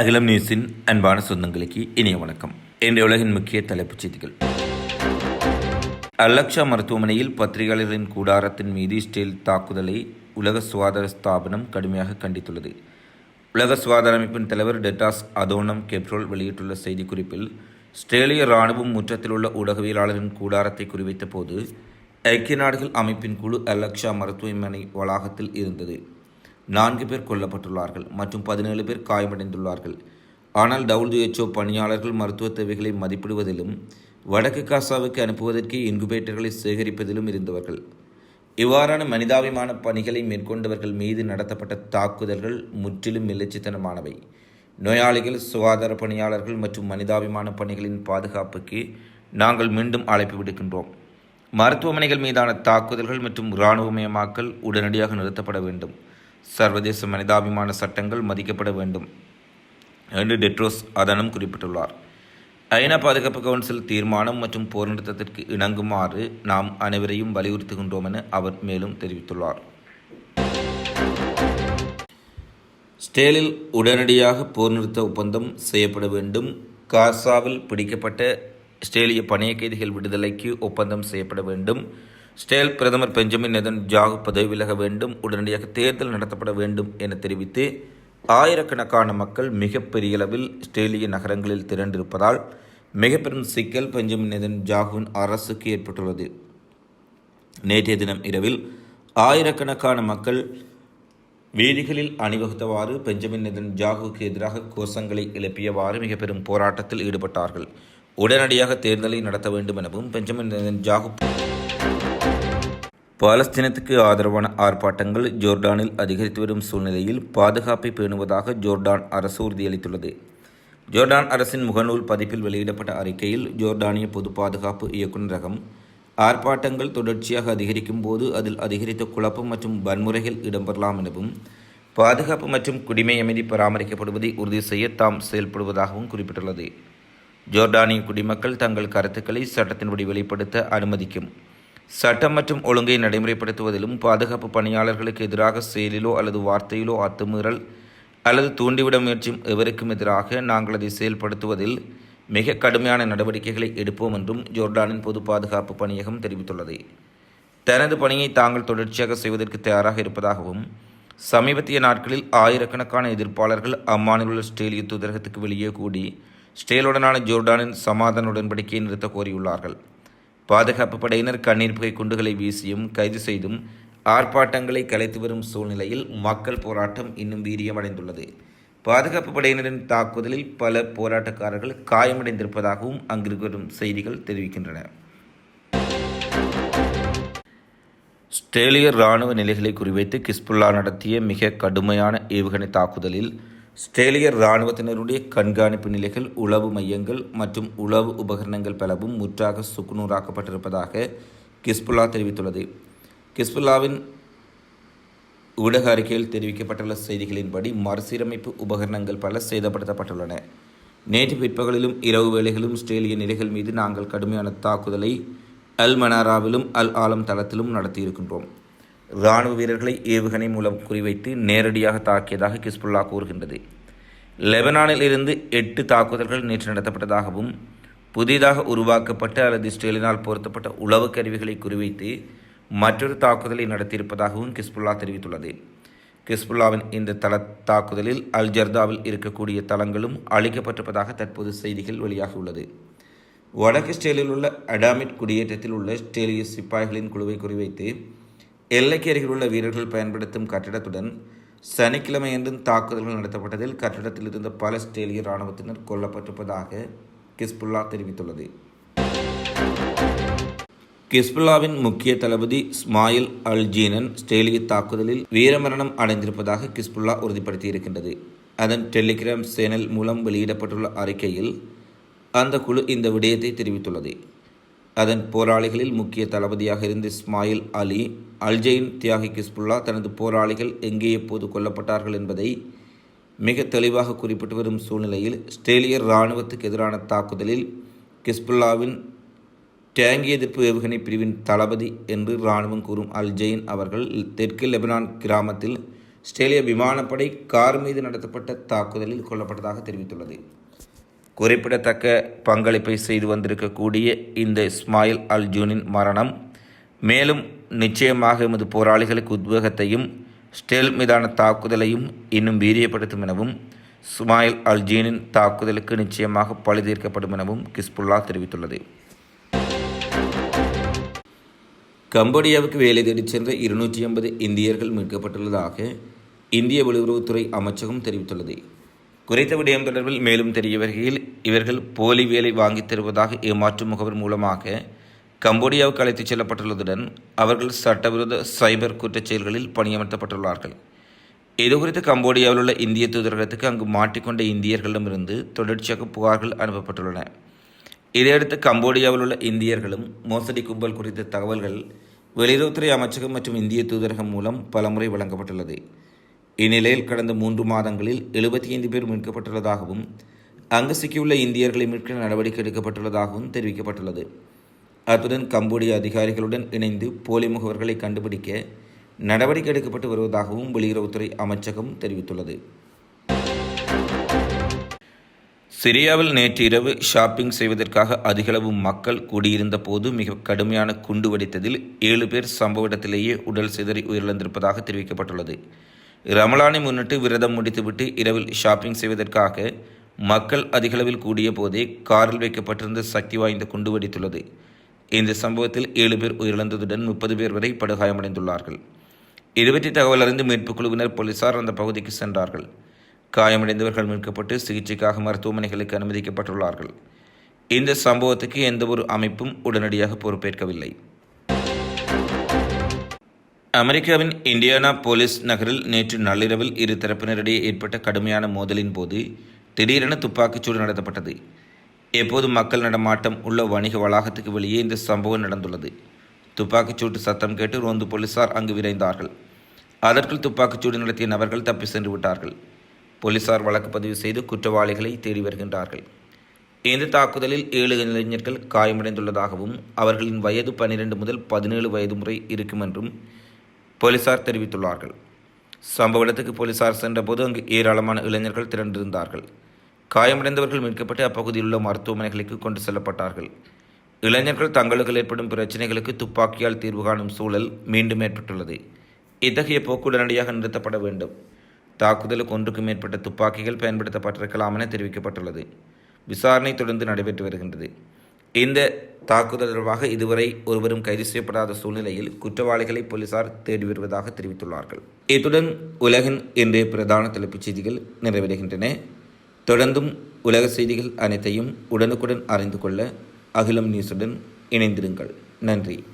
அகிலம் நியூஸின் அன்பான சொந்தங்களுக்கு இனிய வணக்கம். இன்றைய உலகின் முக்கிய தலைப்புச் செய்திகள். அல்லக்ஷா மருத்துவமனையில் பத்திரிகையாளரின் கூடாரத்தின் மீது ஸ்டீல் தாக்குதலை உலக சுகாதார ஸ்தாபனம் கடுமையாக கண்டித்துள்ளது. உலக சுகாதார அமைப்பின் தலைவர் டெட்டாஸ் அதோனம் கெப்ரோல் வெளியிட்டுள்ள செய்திக்குறிப்பில் ஸ்திரேலிய ராணுவம் முற்றத்தில் உள்ள ஊடகவியலாளரின் கூடாரத்தை குறிவைத்த போது ஐக்கிய நாடுகள் அமைப்பின் குழு அல்லக்ஷா மருத்துவமனை வளாகத்தில் இருந்தது. நான்கு பேர் கொல்லப்பட்டுள்ளார்கள் மற்றும் பதினேழு பேர் காயமடைந்துள்ளார்கள். ஆனால் டபிள்யூஎச்ஓ பணியாளர்கள் மருத்துவ தேவைகளை மதிப்பிடுவதிலும் வடக்கு காசாவுக்கு அனுப்புவதற்கு இன்குபேட்டர்களை சேகரிப்பதிலும் இருந்தவர்கள். இவ்வாறான மனிதாபிமான பணிகளை மேற்கொண்டவர்கள் மீது நடத்தப்பட்ட தாக்குதல்கள் முற்றிலும் மில்லச்சித்தனமானவை. நோயாளிகள் சுகாதார பணியாளர்கள் மற்றும் மனிதாபிமான பணிகளின் பாதுகாப்புக்கு நாங்கள் மீண்டும் அழைப்பு விடுக்கின்றோம். மருத்துவமனைகள் மீதான தாக்குதல்கள் மற்றும் இராணுவமயமாக்கல் உடனடியாக நிறுத்தப்பட வேண்டும். சர்வதேச மனிதாபிமான சட்டங்கள் மதிக்கப்பட வேண்டும் என்று டெட்ரோஸ் அதனும் குறிப்பிட்டுள்ளார். ஐநா பாதுகாப்பு கவுன்சில் தீர்மானம் மற்றும் போர் நிறுத்தத்திற்கு இணங்குமாறு நாம் அனைவரையும் வலியுறுத்துகின்றோம் என அவர் மேலும் தெரிவித்துள்ளார். ஸ்டேலில் உடனடியாக போர் நிறுத்த ஒப்பந்தம் செய்யப்பட வேண்டும். காசாவில் பிடிக்கப்பட்ட ஸ்டேலிய பணைய கைதிகள் விடுதலைக்கு ஒப்பந்தம் செய்யப்பட வேண்டும். ஸ்டேல் பிரதமர் பெஞ்சமின் நெதன் ஜாகு பதவி விலக வேண்டும் உடனடியாக தேர்தல் நடத்தப்பட வேண்டும் என தெரிவித்து ஆயிரக்கணக்கான மக்கள் மிகப்பெரிய அளவில் ஸ்டேலிய நகரங்களில் திரண்டிருப்பதால் மிக பெரும் சிக்கல் பெஞ்சமின் நெதன் ஜாகுவின் அரசுக்கு ஏற்பட்டுள்ளது. நேற்றைய தினம் இரவில் ஆயிரக்கணக்கான மக்கள் வீதிகளில் அணிவகுத்தவாறு பெஞ்சமின் நெதன் ஜாகுவுக்கு எதிராக கோஷங்களை எழுப்பியவாறு மிக பெரும் போராட்டத்தில் ஈடுபட்டார்கள். உடனடியாக தேர்தலை நடத்த வேண்டும் எனவும் பெஞ்சமின் நெதன் ஜாகு பாலஸ்தீனத்துக்கு ஆதரவான ஆர்ப்பாட்டங்கள் ஜோர்டானில் அதிகரித்து வரும் சூழ்நிலையில் பாதுகாப்பை பேணுவதாக ஜோர்டான் அரசு உறுதியளித்துள்ளது. ஜோர்டான் அரசின் முகநூல் பதிப்பில் வெளியிடப்பட்ட அறிக்கையில் ஜோர்டானிய பொது பாதுகாப்பு இயக்குநரகம் ஆர்ப்பாட்டங்கள் தொடர்ச்சியாக அதிகரிக்கும் போது அதில் அதிகரித்த குழப்பம் மற்றும் வன்முறைகள் இடம்பெறலாம் எனவும் பாதுகாப்பு மற்றும் குடிமை அமைதி பராமரிக்கப்படுவதை உறுதி செய்ய தாம் செயல்படுவதாகவும் குறிப்பிட்டுள்ளது. ஜோர்டானிய குடிமக்கள் தங்கள் கருத்துக்களை சட்டத்தின்படி வெளிப்படுத்த அனுமதிக்கும். சட்டம் மற்றும் ஒழுங்கை நடைமுறைப்படுத்துவதிலும் பாதுகாப்பு பணியாளர்களுக்கு எதிராக செயலிலோ அல்லது வார்த்தையிலோ அத்துமீறல் அல்லது தூண்டிவிட முயற்சியும் எவருக்கும் எதிராக நாங்கள் அதை செயல்படுத்துவதில் மிக கடுமையான நடவடிக்கைகளை எடுப்போம் என்றும் ஜோர்டானின் பொது பாதுகாப்பு பணியகம் தெரிவித்துள்ளது. தனது பணியை தாங்கள் தொடர்ச்சியாக செய்வதற்கு தயாராக இருப்பதாகவும் சமீபத்திய நாட்களில் ஆயிரக்கணக்கான எதிர்ப்பாளர்கள் அம்மாநில உள்ள ஸ்டேலிய தூதரகத்துக்கு வெளியே கூடி ஸ்டேலுடனான ஜோர்டானின் சமாதான உடன்படிக்கையை நிறுத்த கோரியுள்ளார்கள். பாதுகாப்பு படையினர் கண்ணீர் புகை குண்டுகளை வீசியும் கைது செய்தும் ஆர்ப்பாட்டங்களை கலைத்து வரும் சூழ்நிலையில் மக்கள் போராட்டம் இன்னும் வீரியமடைந்துள்ளது. பாதுகாப்பு படையினரின் தாக்குதலில் பல போராட்டக்காரர்கள் காயமடைந்திருப்பதாகவும் அங்கிருந்து வரும் செய்திகள் தெரிவிக்கின்றன. ஸ்ட்ரேலிய இராணுவ நிலைகளை குறிவைத்து கிஸ்புல்லா நடத்திய மிக கடுமையான ஏவுகணை தாக்குதலில் ஸ்ட்ரேலிய இராணுவத்தினருடைய கண்காணிப்பு நிலைகள் உளவு மையங்கள் மற்றும் உளவு உபகரணங்கள் பலவும் முற்றாக சுக்குநூறாக்கப்பட்டிருப்பதாக கிஸ்புல்லா தெரிவித்துள்ளது. கிஸ்புல்லாவின் ஊடக அறிக்கையில் தெரிவிக்கப்பட்டுள்ள செய்திகளின்படி மறுசீரமைப்பு உபகரணங்கள் பல சேதப்படுத்தப்பட்டுள்ளன. நேற்று பிற்பகலிலும் இரவு வேளைகளிலும் ஸ்ட்ரேலிய நிலைகள் மீது நாங்கள் கடுமையான தாக்குதலை அல் மனாராவிலும் அல் ஆலம் தளத்திலும் நடத்தியிருக்கின்றோம். இராணுவ வீரர்களை ஏவுகணை மூலம் குறிவைத்து நேரடியாக தாக்கியதாக கிஸ்புல்லா கூறுகின்றது. லெபனானில் இருந்து எட்டு தாக்குதல்கள் நேற்று நடத்தப்பட்டதாகவும் புதிதாக உருவாக்கப்பட்ட அல்லது இஸ்ரேலினால் பொருத்தப்பட்ட உளவு கருவிகளை குறிவைத்து மற்றொரு தாக்குதலை நடத்தியிருப்பதாகவும் கிஸ்புல்லா தெரிவித்துள்ளது. கிஸ்புல்லாவின் இந்த தள தாக்குதலில் அல் ஜர்தாவில் இருக்கக்கூடிய தளங்களும் அழிக்கப்பட்டிருப்பதாக தற்போது செய்திகள் வெளியாகியுள்ளது. வடக்கு ஸ்டேலில் உள்ள அடாமிட் குடியேற்றத்தில் உள்ள ஸ்டேலிய சிப்பாய்களின் குழுவை குறிவைத்து எல்லைக்கு அருகில் உள்ள வீரர்கள் பயன்படுத்தும் கட்டிடத்துடன் சனிக்கிழமையன்றும் தாக்குதல்கள் நடத்தப்பட்டதில் கட்டிடத்தில் இருந்த பல ஸ்டேலிய இராணுவத்தினர் கொல்லப்பட்டிருப்பதாக கிஸ்புல்லா தெரிவித்துள்ளது. கிஸ்புல்லாவின் முக்கிய தளபதி ஸ்மாயில் அல் ஜீனன் ஸ்டேலிய தாக்குதலில் வீரமரணம் அடைந்திருப்பதாக கிஸ்புல்லா உறுதிப்படுத்தியிருக்கின்றது. அதன் டெலிகிராம் சேனல் மூலம் வெளியிடப்பட்டுள்ள அறிக்கையில் அந்த குழு இந்த விடயத்தை தெரிவித்துள்ளது. அதன் போராளிகளில் முக்கிய தளபதியாக இருந்த இஸ்மாயில் அலி அல்ஜெயின் தியாகி கிஸ்புல்லா தனது போராளிகள் எங்கே எப்போது கொல்லப்பட்டார்கள் என்பதை மிக தெளிவாக குறிப்பிட்டு வரும் சூழ்நிலையில் ஸ்டேலியர் இராணுவத்துக்கு எதிரான தாக்குதலில் கிஸ்புல்லாவின் டேங்கி எதிர்ப்பு ஏவுகணை பிரிவின் தளபதி என்று இராணுவம் கூறும் அல்ஜெயின் அவர்கள் தெற்கு லெபனான் கிராமத்தில் ஆஸ்திரேலிய விமானப்படை கார் மீது நடத்தப்பட்ட தாக்குதலில் கொல்லப்பட்டதாக தெரிவித்துள்ளது. குறிப்பிடத்தக்க பங்களிப்பை செய்து வந்திருக்கக்கூடிய இந்த இஸ்மாயில் அல் ஜூனின் மரணம் மேலும் நிச்சயமாக எமது போராளிகளுக்கு உத்வேகத்தையும் ஸ்டேல் மீதான தாக்குதலையும் இன்னும் வீரியப்படுத்தும் எனவும் இஸ்மாயில் அல் ஜீனின் தாக்குதலுக்கு நிச்சயமாக பழி தீர்க்கப்படும் எனவும் கிஸ்புல்லா தெரிவித்துள்ளது. கம்போடியாவுக்கு வேலை தேடிச் சென்ற இருநூற்றி ஐம்பது இந்தியர்கள் மீட்கப்பட்டுள்ளதாக இந்திய வெளியுறவுத்துறை அமைச்சகம் தெரிவித்துள்ளது. குறித்த விடயம் தொடர்பில் மேலும் தெரிய வருகையில் இவர்கள் போலி வேலை வாங்கித் தருவதாக ஏமாற்றும் முகவர் மூலமாக கம்போடியாவுக்கு அழைத்துச் செல்லப்பட்டுள்ளதுடன் அவர்கள் சட்டவிரோத சைபர் குற்றச் செயல்களில் பணியமர்த்தப்பட்டுள்ளார்கள். இதுகுறித்து கம்போடியாவில் உள்ள இந்திய தூதரகத்துக்கு அங்கு மாட்டிக்கொண்ட இந்தியர்களிடமிருந்து தொடர்ச்சியாக புகார்கள் அனுப்பப்பட்டுள்ளன. இதையடுத்து கம்போடியாவில் உள்ள இந்தியர்களும் மோசடி கும்பல் குறித்த தகவல்கள் வெளியுறவுத்துறை அமைச்சகம் மற்றும் இந்திய தூதரகம் மூலம் பலமுறை வழங்கப்பட்டுள்ளது. இந்நிலையில் கடந்த மூன்று மாதங்களில் எழுபத்தி ஐந்து பேர் மீட்கப்பட்டுள்ளதாகவும் அங்கு சிக்கியுள்ள இந்தியர்களை மீட்க நடவடிக்கை எடுக்கப்பட்டுள்ளதாகவும் தெரிவிக்கப்பட்டுள்ளது. அத்துடன் கம்போடிய அதிகாரிகளுடன் இணைந்து போலி முகவர்களை கண்டுபிடிக்க நடவடிக்கை எடுக்கப்பட்டு வருவதாகவும் வெளியுறவுத்துறை அமைச்சகம் தெரிவித்துள்ளது. சிரியாவில் நேற்று இரவு ஷாப்பிங் செய்வதற்காக அதிகளவு மக்கள் கூடியிருந்த போது மிக கடுமையான குண்டு வெடித்ததில் ஏழு பேர் சம்பவ இடத்திலேயே உடல் சிதறி உயிரிழந்திருப்பதாக தெரிவிக்கப்பட்டுள்ளது. ரமலானை முன்னிட்டு விரதம் முடித்துவிட்டு இரவில் ஷாப்பிங் செய்வதற்காக மக்கள் அதிகளவில் கூடிய போதே காரில் வைக்கப்பட்டிருந்த சக்தி வாய்ந்த குண்டு வெடித்துள்ளது. இந்த சம்பவத்தில் ஏழு பேர் உயிரிழந்ததுடன் முப்பது பேர் வரை படுகாயமடைந்துள்ளார்கள். இதுபற்றி தகவல் அறிந்து மீட்புக் குழுவினர் போலீசார் அந்த பகுதிக்கு சென்றார்கள். காயமடைந்தவர்கள் மீட்கப்பட்டு சிகிச்சைக்காக மருத்துவமனைகளுக்கு அனுமதிக்கப்பட்டுள்ளார்கள். இந்த சம்பவத்துக்கு எந்தவொரு அமைப்பும் உடனடியாக பொறுப்பேற்கவில்லை. அமெரிக்காவின் இண்டியானா போலீஸ் நகரில் நேற்று நள்ளிரவில் இரு தரப்பினரிடையே ஏற்பட்ட கடுமையான மோதலின் போது திடீரென துப்பாக்கிச்சூடு நடத்தப்பட்டது. எப்போது மக்கள் நடமாட்டம் உள்ள வணிக வளாகத்துக்கு வெளியே இந்த சம்பவம் நடந்துள்ளது. துப்பாக்கிச்சூட்டு சத்தம் கேட்டு ரோந்து போலீசார் அங்கு விரைந்தார்கள். அதற்குள் துப்பாக்கிச்சூடு நடத்திய நபர்கள் தப்பி சென்று விட்டார்கள். போலீசார் வழக்கு பதிவு செய்து குற்றவாளிகளை தேடி வருகின்றார்கள். இந்த தாக்குதலில் ஏழு இளைஞர்கள் காயமடைந்துள்ளதாகவும் அவர்களின் வயது பன்னிரண்டு முதல் பதினேழு வயது முறை இருக்கும் என்றும் போலீசார் தெரிவித்துள்ளார்கள். சம்பவ இடத்துக்கு போலீசார் சென்றபோது அங்கு ஏராளமான இளைஞர்கள் திரண்டிருந்தார்கள். காயமடைந்தவர்கள் மீட்கப்பட்டு அப்பகுதியில் உள்ள மருத்துவமனைகளுக்கு கொண்டு செல்லப்பட்டார்கள். இளைஞர்கள் தங்களுக்கு ஏற்படும் பிரச்சனைகளுக்கு துப்பாக்கியால் தீர்வு காணும் சூழல் மீண்டும் ஏற்பட்டுள்ளது. இத்தகைய போக்கு உடனடியாக நிறுத்தப்பட வேண்டும். தாக்குதலுக்கு ஒன்றுக்கும் மேற்பட்ட துப்பாக்கிகள் பயன்படுத்தப்பட்டிருக்கலாம் என தெரிவிக்கப்பட்டுள்ளது. விசாரணை தொடர்ந்து நடைபெற்று வருகின்றது. இந்த தாக்குதல் தொடர்பாக இதுவரை ஒருவரும் கைது செய்யப்படாத சூழ்நிலையில் குற்றவாளிகளை போலீசார் தேடி வருவதாக தெரிவித்துள்ளார்கள். இத்துடன் உலகின் இன்றைய பிரதான தலைப்புச் செய்திகள் நிறைவடைகின்றன. தொடர்ந்தும் உலக செய்திகள் அனைத்தையும் உடனுக்குடன் அறிந்து கொள்ள அகிலம் நியூஸுடன் இணைந்திருங்கள். நன்றி.